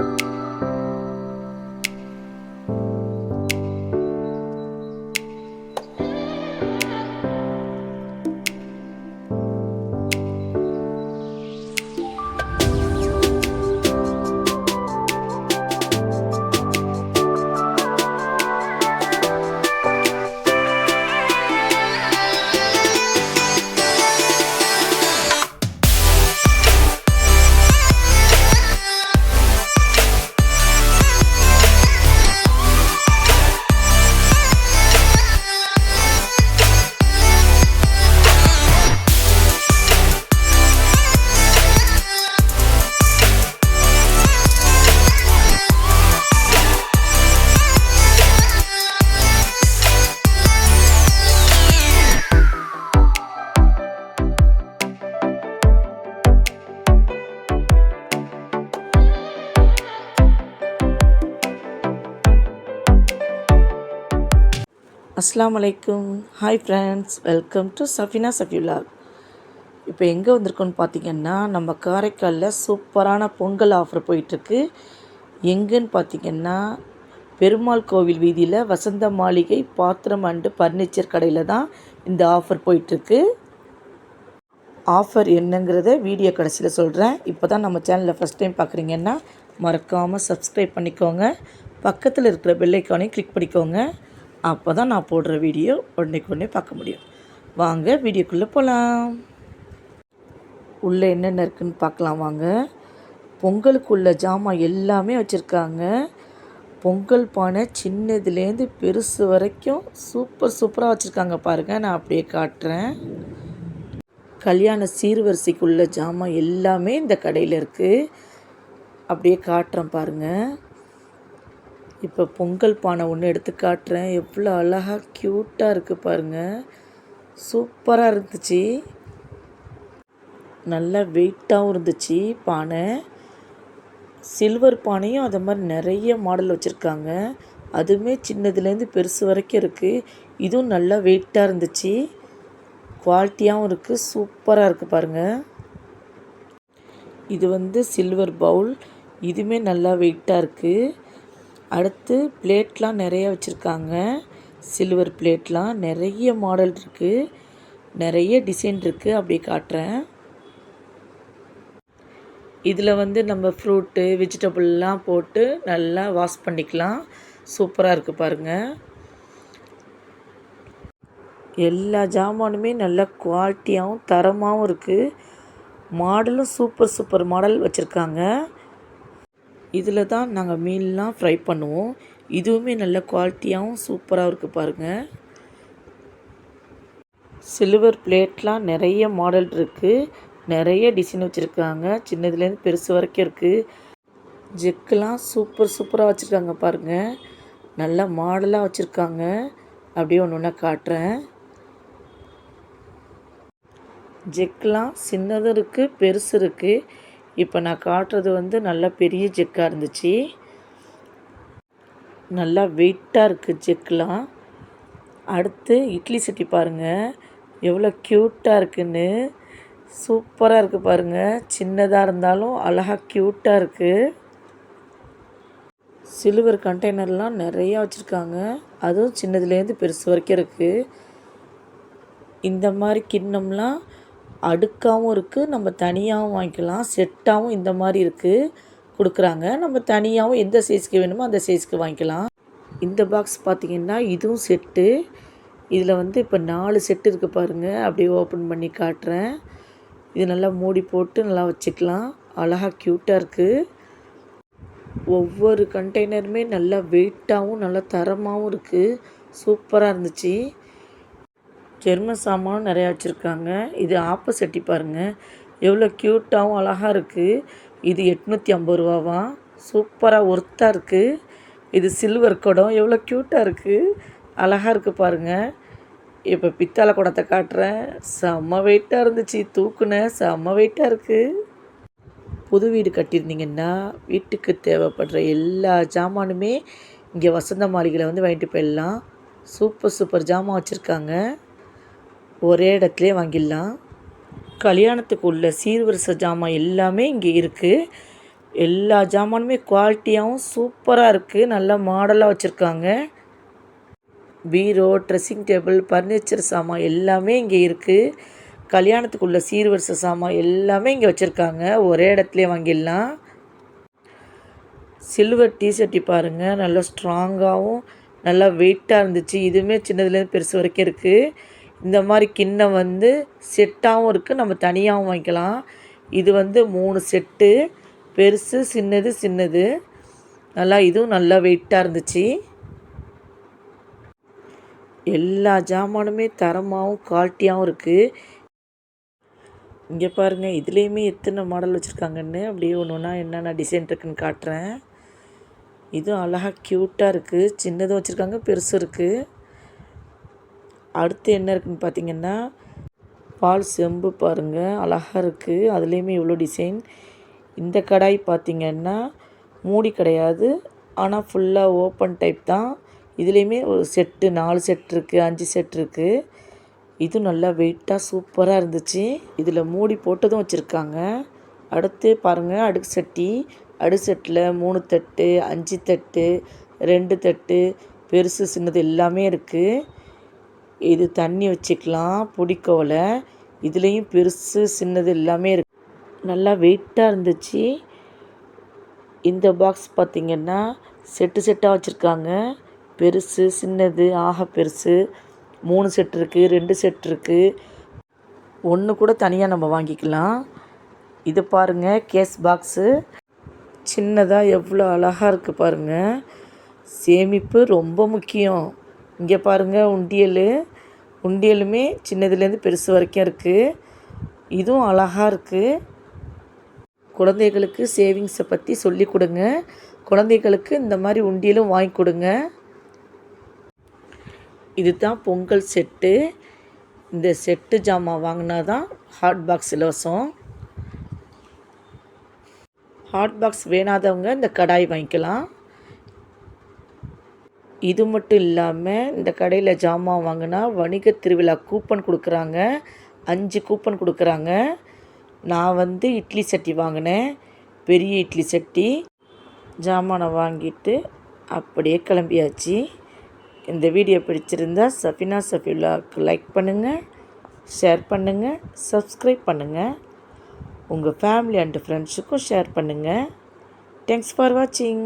you அஸ்லாம் அலைக்கும் hi friends welcome to Safina Safiulla இப்போ எங்கே வந்திருக்கோன்னு பார்த்தீங்கன்னா நம்ம காரைக்காலில் சூப்பரான பொங்கல் ஆஃபர் போயிட்டுருக்கு. எங்கேன்னு பார்த்தீங்கன்னா பெருமாள் கோவில் வீதியில் வசந்த மாளிகை பாத்திரம் அண்டு ஃபர்னிச்சர் கடையில் தான் இந்த ஆஃபர் போயிட்டுருக்கு. ஆஃபர் என்னங்கிறத வீடியோ கடைசியில் சொல்கிறேன் இப்போ தான் நம்ம சேனலில் ஃபஸ்ட் டைம் பார்க்குறீங்கன்னா மறக்காமல் சப்ஸ்கிரைப் பண்ணிக்கோங்க. பக்கத்தில் இருக்கிற பெல்லைக்கானையும் கிளிக் பண்ணிக்கோங்க. அப்போ தான் நான் போடுற வீடியோ உடனேக்கு உடனே பார்க்க முடியும். வாங்க வீடியோக்குள்ளே போகலாம் உள்ளே என்னென்ன இருக்குன்னு பார்க்கலாம் வாங்க. பொங்கலுக்கு உள்ள ஜாமான் எல்லாமே வச்சுருக்காங்க. பொங்கல் பானை சின்னதுலேருந்து பெருசு வரைக்கும் சூப்பர் சூப்பராக வச்சுருக்காங்க பாருங்கள் நான் அப்படியே காட்டுறேன். கல்யாண சீர்வரிசைக்குள்ள ஜாமான் எல்லாமே இந்த கடையில் இருக்குது அப்படியே காட்டுறேன் பாருங்கள் இப்போ பொங்கல் பானை ஒன்று எடுத்து காட்டுறேன். எவ்வளோ அழகாக க்யூட்டாக இருக்குது பாருங்கள் சூப்பராக இருந்துச்சு. நல்லா வெயிட்டாகவும் இருந்துச்சு பானை. சில்வர் பானையும் அதை மாதிரி நிறைய மாடல் வச்சுருக்காங்க. அதுவுமே சின்னதுலேருந்து பெருசு வரைக்கும் இருக்குது இதுவும் நல்லா வெயிட்டாக இருந்துச்சு. குவாலிட்டியாகவும் இருக்குது சூப்பராக இருக்குது பாருங்கள் இது வந்து சில்வர் பவுல் இதுவுமே நல்லா வெயிட்டாக இருக்குது அடுத்து பிளேட்லாம் நிறைய வச்சுருக்காங்க. சில்வர் பிளேட்லாம் நிறைய மாடல் இருக்குது நிறைய டிசைன் இருக்குது அப்படி காட்டுறேன். இதில் வந்து நம்ம ஃப்ரூட்டு வெஜிடபிள்லாம் போட்டு நல்லா வாஷ் பண்ணிக்கலாம். சூப்பராக இருக்குது பாருங்கள் எல்லா ஜாமானுமே நல்ல குவாலிட்டியாகவும் தரமாகவும் இருக்குது மாடலும் சூப்பர் சூப்பர் மாடல் வச்சுருக்காங்க. இதில் தான் நாங்கள் மீன்லாம் ஃப்ரை பண்ணுவோம். இதுவுமே நல்ல குவாலிட்டியாகவும் சூப்பராக இருக்குது பாருங்கள் சில்வர் பிளேட்லாம் நிறைய மாடல் இருக்குது நிறைய டிசைன் வச்சுருக்காங்க. சின்னதுலேருந்து பெருசு வரைக்கும் இருக்குது ஜெக்கெலாம் சூப்பர் சூப்பராக வச்சுருக்காங்க பாருங்கள் நல்ல மாடலாக வச்சுருக்காங்க. அப்படியே ஒன்று ஒன்றா காட்டுறேன். ஜெக்கெலாம் சின்னதும் இருக்குது பெருசு இருக்குது இப்போ நான் காட்டுறது வந்து நல்லா பெரிய ஜெக்காக இருந்துச்சு. நல்லா வெயிட்டாக இருக்குது செக்கெலாம் அடுத்து இட்லி சட்டி பாருங்கள் எவ்வளோ க்யூட்டாக இருக்குன்னு. சூப்பராக இருக்குது பாருங்கள் சின்னதாக இருந்தாலும் அழகாக க்யூட்டாக இருக்குது சில்வர் கண்டெய்னர்லாம் நிறையா வச்சுருக்காங்க. அதுவும் சின்னதுலேருந்து பெருசு வரைக்கும் இருக்குது இந்த மாதிரி கிண்ணம்லாம் அடுக்காகவும் இருக்குது நம்ம தனியாகவும் வாங்கிக்கலாம். செட்டாகவும் இந்த மாதிரி இருக்குது கொடுக்குறாங்க. நம்ம தனியாகவும் எந்த சைஸ்க்கு வேணுமோ அந்த சைஸ்க்கு வாங்கிக்கலாம். இந்த பாக்ஸ் பார்த்திங்கன்னா இதுவும் செட்டு இதில் வந்து இப்போ நாலு செட்டு இருக்குது பாருங்கள் அப்படியே ஓப்பன் பண்ணி காட்டுறேன். இது நல்லா மூடி போட்டு நல்லா வச்சுக்கலாம். அழகாக க்யூட்டாக இருக்குது ஒவ்வொரு கண்டெய்னருமே நல்லா வெயிட்டாகவும் நல்லா தரமாகவும் இருக்குது சூப்பராக இருந்துச்சு. ஜெர்மன் சாமானும் நிறையா வச்சுருக்காங்க. இது ஆப்ப சட்டி பாருங்கள் எவ்வளோ க்யூட்டாகவும் அழகாக இருக்குது இது எட்நூற்றி ஐம்பது ரூபாவா? சூப்பராக ஒர்த்தாக இருக்குது இது சில்வர் குடம். எவ்வளோ க்யூட்டாக இருக்குது அழகாக இருக்குது பாருங்கள் இப்போ பித்தளை குடத்தை காட்டுறேன். செம்ம வெயிட்டாக இருந்துச்சு. தூக்குனேன் செம்ம வெயிட்டாக இருக்குது புது வீடு கட்டியிருந்தீங்கன்னா வீட்டுக்கு தேவைப்படுற எல்லா ஜாமானுமே இங்கே வசந்த மாளிகையில் வந்து வாங்கிட்டு போயிடலாம். சூப்பர் சூப்பர் ஜாமான் வச்சுருக்காங்க. ஒரே இடத்துலே வாங்கிடலாம். கல்யாணத்துக்கு உள்ள சீர்வரிசை ஜாமான் எல்லாமே இங்கே இருக்குது எல்லா ஜாமானுமே குவாலிட்டியாகவும் சூப்பராக இருக்குது நல்ல மாடலாக வச்சுருக்காங்க. பீரோ ட்ரெஸ்ஸிங் டேபிள் ஃபர்னிச்சர் சாமான் எல்லாமே இங்கே இருக்குது கல்யாணத்துக்குள்ள சீர்வரிசை சாமான் எல்லாமே இங்கே வச்சுருக்காங்க. ஒரே இடத்துலையே வாங்கிடலாம். சில்வர் டீ பாருங்கள் நல்லா ஸ்ட்ராங்காகவும் நல்லா வெயிட்டாக இருந்துச்சு. இதுவுமே சின்னதுலேருந்து பெருசு வரைக்கும் இருக்குது இந்த மாதிரி கிண்ணம் வந்து செட்டாகவும் இருக்குது நம்ம தனியாகவும் வாங்கிக்கலாம் இது வந்து மூணு செட்டு. பெருசு சின்னது சின்னது. நல்லா இதுவும் நல்லா வெயிட்டாக இருந்துச்சு. எல்லா ஜாமானுமே தரமாகவும் குவாலிட்டியாகவும் இருக்குது இங்கே பாருங்கள் இதுலேயுமே எத்தனை மாடல் வச்சுருக்காங்கன்னு. அப்படியே ஒன்று ஒன்றா என்னென்ன டிசைன் இருக்குன்னு காட்டுறேன். இதுவும் அழகாக க்யூட்டாக இருக்குது சின்னதும் வச்சுருக்காங்க பெருசும் இருக்குது அடுத்து என்ன இருக்குன்னு பார்த்தீங்கன்னா பால் செம்பு பாருங்கள் அழகாக இருக்குது அதுலேயுமே இவ்வளோ டிசைன். இந்த கடாய் பார்த்திங்கன்னா மூடி கிடையாது. ஆனால் ஃபுல்லாக ஓப்பன் டைப் தான். இதுலேயுமே ஒரு செட்டு நாலு செட் இருக்குது அஞ்சு செட் இருக்குது இது நல்லா வெயிட்டாக சூப்பராக இருந்துச்சு. இதில் மூடி போட்டதும் வச்சுருக்காங்க. அடுத்து பாருங்கள் அடுக்கு சட்டி. அடுக்கு செட்டில் மூணு தட்டு அஞ்சு தட்டு ரெண்டு தட்டு பெருசு சின்னது எல்லாமே இருக்குது இது தண்ணி வச்சுக்கலாம் பிடிக்கோலை இதுலேயும் பெருசு சின்னது எல்லாமே இருக்கு. நல்லா வெயிட்டாக இருந்துச்சு. இந்த பாக்ஸ் பார்த்திங்கன்னா செட்டு செட்டாக வச்சுருக்காங்க. பெருசு சின்னது ஆக பெருசு. மூணு செட் இருக்குது ரெண்டு செட் இருக்குது ஒன்று கூட தனியாக நம்ம வாங்கிக்கலாம். இது பாருங்கள் கேஸ் பாக்ஸு சின்னதாக எவ்வளோ அழகாக இருக்குது பாருங்கள் சேமிப்பு ரொம்ப முக்கியம். இங்கே பாருங்கள் உண்டியல். உண்டியலுமே சின்னதுலேருந்து பெருசு வரைக்கும் இருக்குது இதுவும் அழகாக இருக்குது குழந்தைகளுக்கு சேவிங்ஸை பற்றி சொல்லி கொடுங்க. குழந்தைகளுக்கு இந்த மாதிரி உண்டியலும் வாங்கி கொடுங்க. இது தான் பொங்கல் செட்டு. இந்த செட்டு ஜாமான் வாங்கினா தான் ஹாட் பாக்ஸ் இலவசம். ஹாட் பாக்ஸ் வேணாதவங்க இந்த கடாய் வாங்கிக்கலாம். இது மட்டும் இல்லாமல் இந்த கடையில் ஜாமான் வாங்கினா வணிக திருவிழா கூப்பன் கொடுக்குறாங்க. அஞ்சு கூப்பன் கொடுக்குறாங்க. நான் வந்து இட்லி சட்டி வாங்கினேன். பெரிய இட்லி சட்டி. ஜாமானை வாங்கிட்டு அப்படியே கிளம்பியாச்சு. இந்த வீடியோ பிடிச்சிருந்தா சஃபினா சஃபிலாவுக்கு லைக் பண்ணுங்கள் ஷேர் பண்ணுங்கள் சப்ஸ்கிரைப் பண்ணுங்கள் உங்கள் ஃபேமிலி அண்ட் ஃப்ரெண்ட்ஸுக்கும் ஷேர் பண்ணுங்கள் தேங்க்ஸ் ஃபார் வாட்சிங்